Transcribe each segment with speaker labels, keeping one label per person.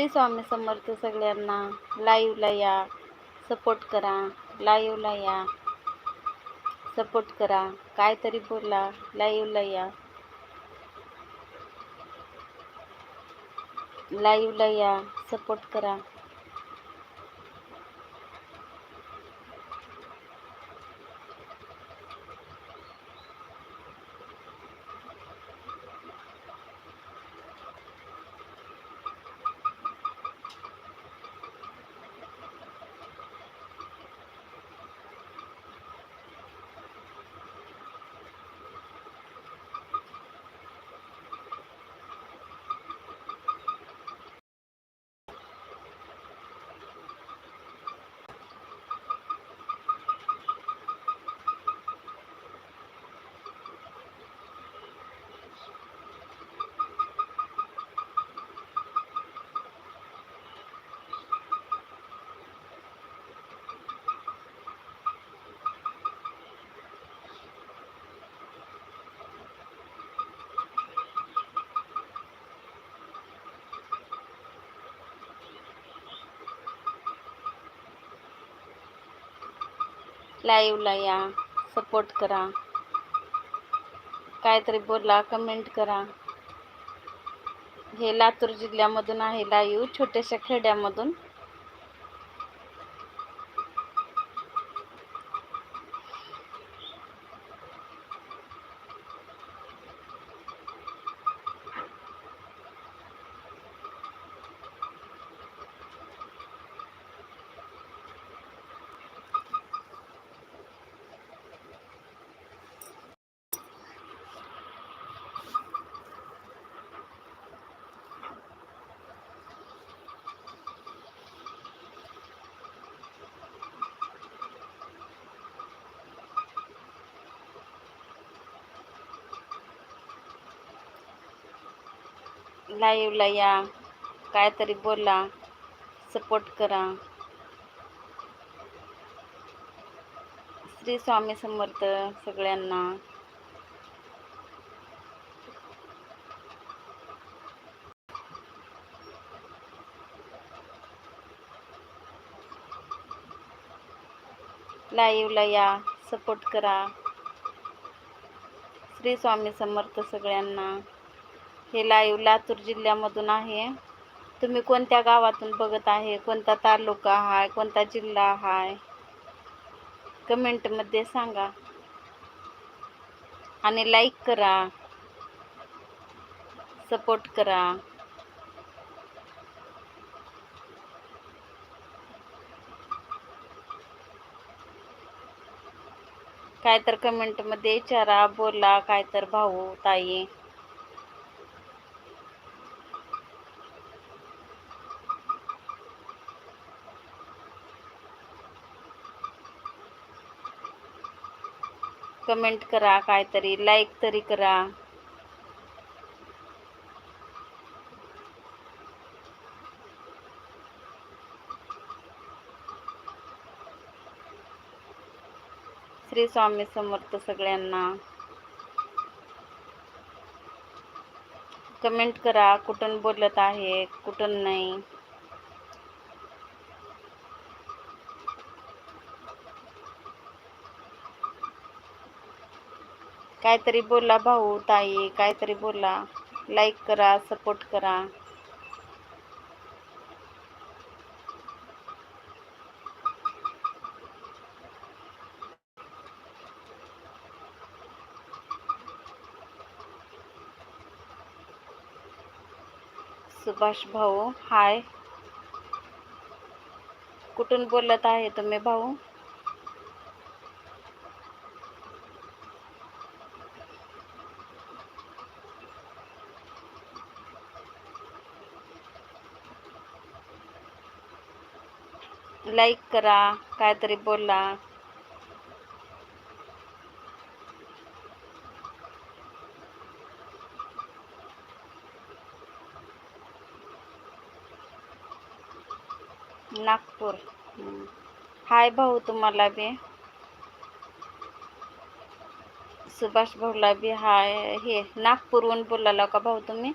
Speaker 1: श्री स्वामी समर्थ सगळ्यांना? लाईव्हला या. सपोर्ट करा. लाईव्हला या. सपोर्ट करा. काहीतरी बोला. लाईव्हला या. लाईव्हला या. सपोर्ट करा. लाईव्हला या. सपोर्ट करा. काहीतरी बोला कमेंट करा. हे लातूर जिल्ह्यामधून आहे लाईव्ह छोट्याशा खेड्यामधून. लाईव्हला या. काहीतरी बोला. सपोर्ट करा. श्री स्वामी समर्थ सगळ्यांना. लाईव्हला या. सपोर्ट करा. श्री स्वामी समर्थ सगळ्यांना. हे लाईव्ह लातूर जिल्ह्यामधून आहे. तुम्ही कोणत्या गावातून बघत आहे? कोणता तालुका आहे? कोणता जिल्हा आहे? कमेंटमध्ये सांगा. आणि लाईक करा. सपोर्ट करा. काय तर कमेंटमध्ये विचारा बोला काय तर भाऊ ताई. कमेंट करा, काहीतरी लाईक तरी करा. श्री स्वामी समर्थ सगळ्यांना. कमेंट करा, कुठून बोलत आहे, कुठून नाही. काहीतरी बोला भाऊ ताई काहीतरी बोला. लाईक करा सपोर्ट करा. सुभाष भाऊ हाय कुठून बोलत आहे तुम्ही भाऊ? लाईक करा काहीतरी बोला. नागपूर. हाय भाऊ तुम्हाला बी. सुभाष भाऊला बी हाय. हे नागपूरहून बोलायला का भाऊ तुम्ही?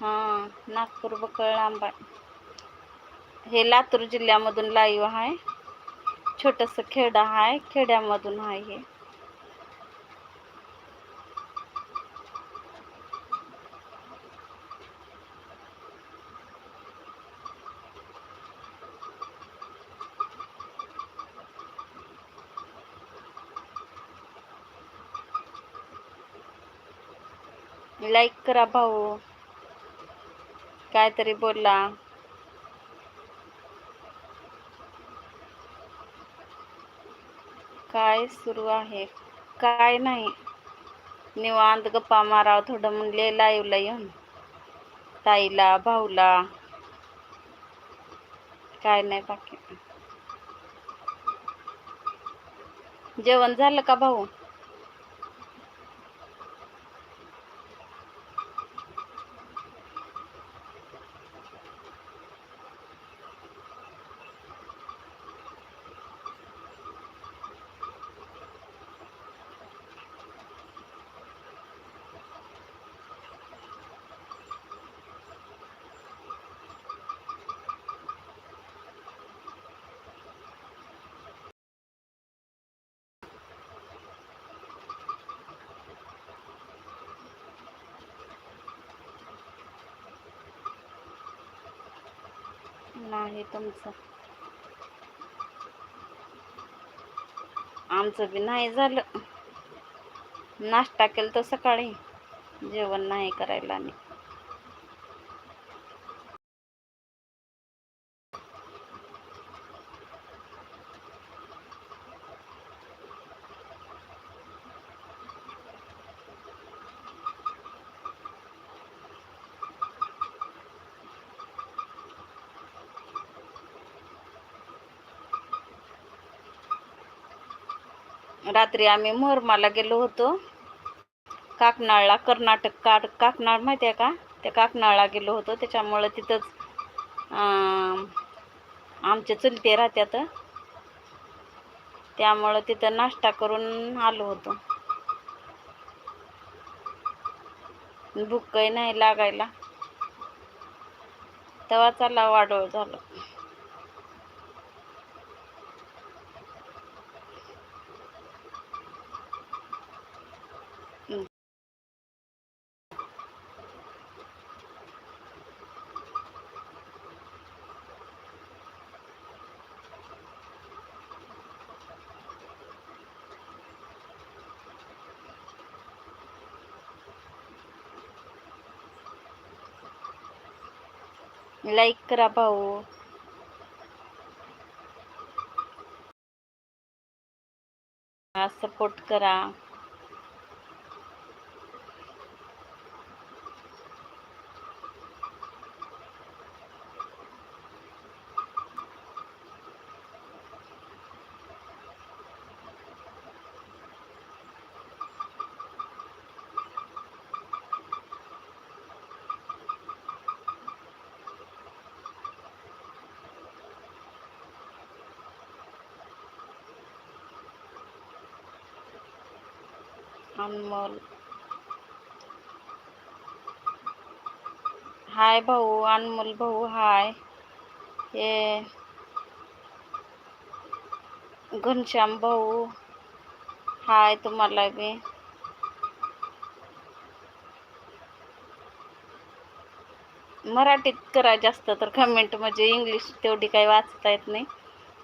Speaker 1: हां नागपूर बकळ आंबा हे लातूर जिल्ह्यामधून लाईव्ह आहे. छोटंसं खेड आहे. खेड्यामधून आहे हे. लाईक करा भाऊ. काहीतरी बोला. काय सुरू आहे? काय नाही. निवांत गप्पा मारावं थोडं म्हणले लाईवला येऊन. ताईला भाऊला. काय नाही बाकी. जेवण झालं का भाऊ? आहे तुमचं. आमचं बी नाही झालं. नाश्ता केलं तर सकाळी. जेवण नाही करायला आणि रात्री आम्ही मोहरमाला गेलो होतो. काकनाळला कर्नाटक काट काकनाळ माहिती आहे का? त्या काकनाळला गेलो होतो. त्याच्यामुळं तिथंच आमचे चुलते राहत्यात त्यामुळं तिथं नाश्ता करून आलो होतो. भूक काही नाही लागायला. तेव्हा चला वाढवळ झालं. लाईक करा भाऊ. सपोर्ट करा. अनमोल हाय भाऊ अनमोल भाऊ हाय. हे घनश्याम भाऊ हाय तुम्हाला बी. मराठीत करा जास्त तर कमेंट म्हणजे इंग्लिश तेवढी काही वाचता येत नाही.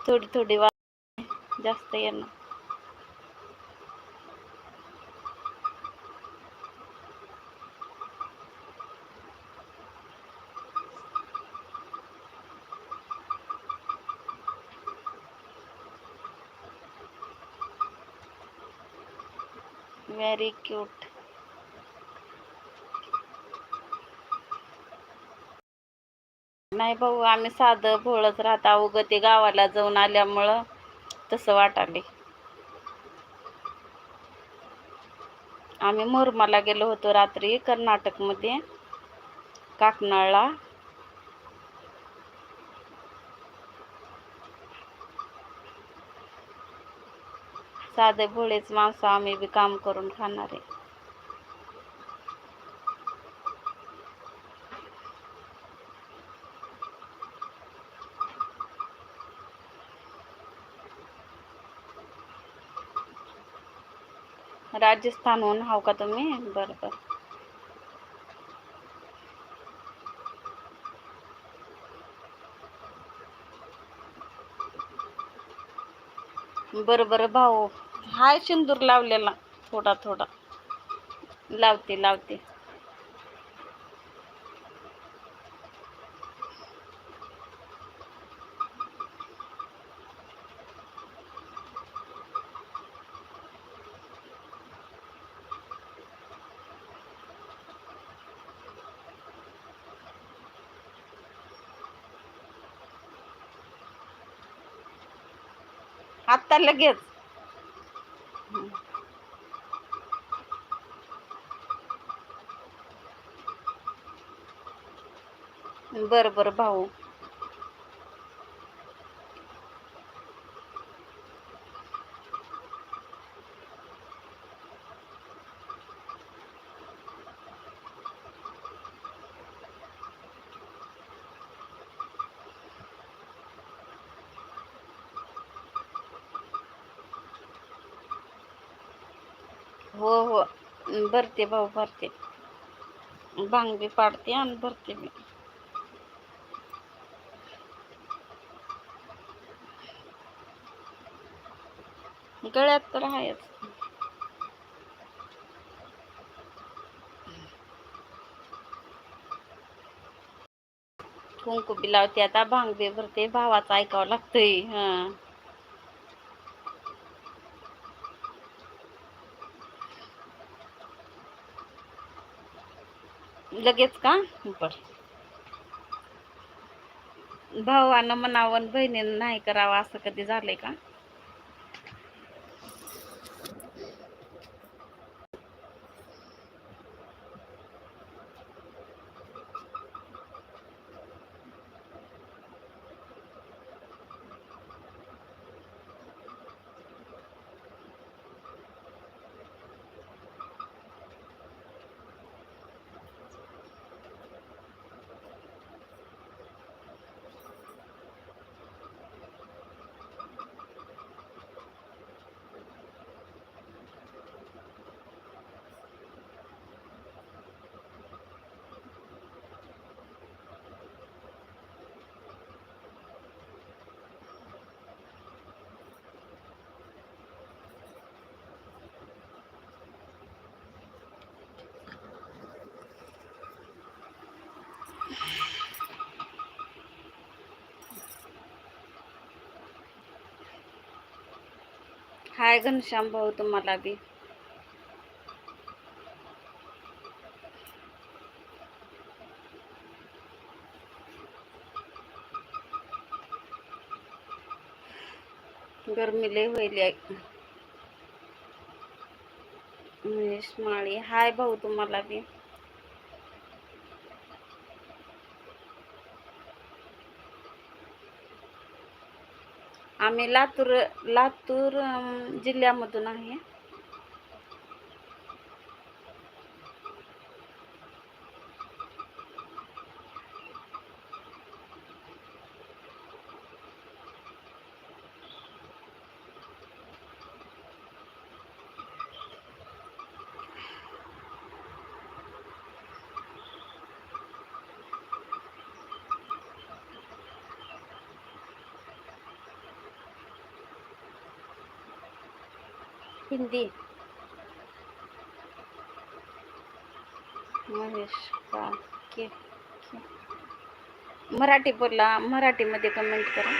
Speaker 1: थोडी थोडी वाच जास्त येणं व्हेरी क्यूट नाही भाऊ आम्ही साधं भोळच राहता. उगं ते गावाला जाऊन आल्यामुळं तसं वाटाले. आम्ही मुरमाला गेलो होतो रात्री कर्नाटकमध्ये काकनाळला. साधे भोळेच माणसं आम्ही बी काम करून खाणार आहे. राजस्थानहून हाव का तुम्ही? बरं बरं. बरं बरं भाऊ. हाय सिंदूर लावलेला. थोडा थोडा. लावते लावते. आत्ता लगेच. बरं बरं भाऊ. हो हो. भरते भाऊ भरते. भाँग बी पाडते भरते मी. गळ्यात तर आहेच. कुंकुबी लावते आता भांगदे भरते भावाचं ऐकावं लागतंय हा. लगेच का? बर. भावानं म्हणावं बहिणीनं नाही करावं असं कधी झालंय का? हाय घनश्याम भाऊ तुम्हाला बी. गरमी लय होईल महेश माळी हाय भाऊ तुम्हाला बी. आम्ही लातूर लातूर जिल्ह्यामधून आहे. हिंदी महेश का के के. मराठी बोला मराठीमध्ये कमेंट करा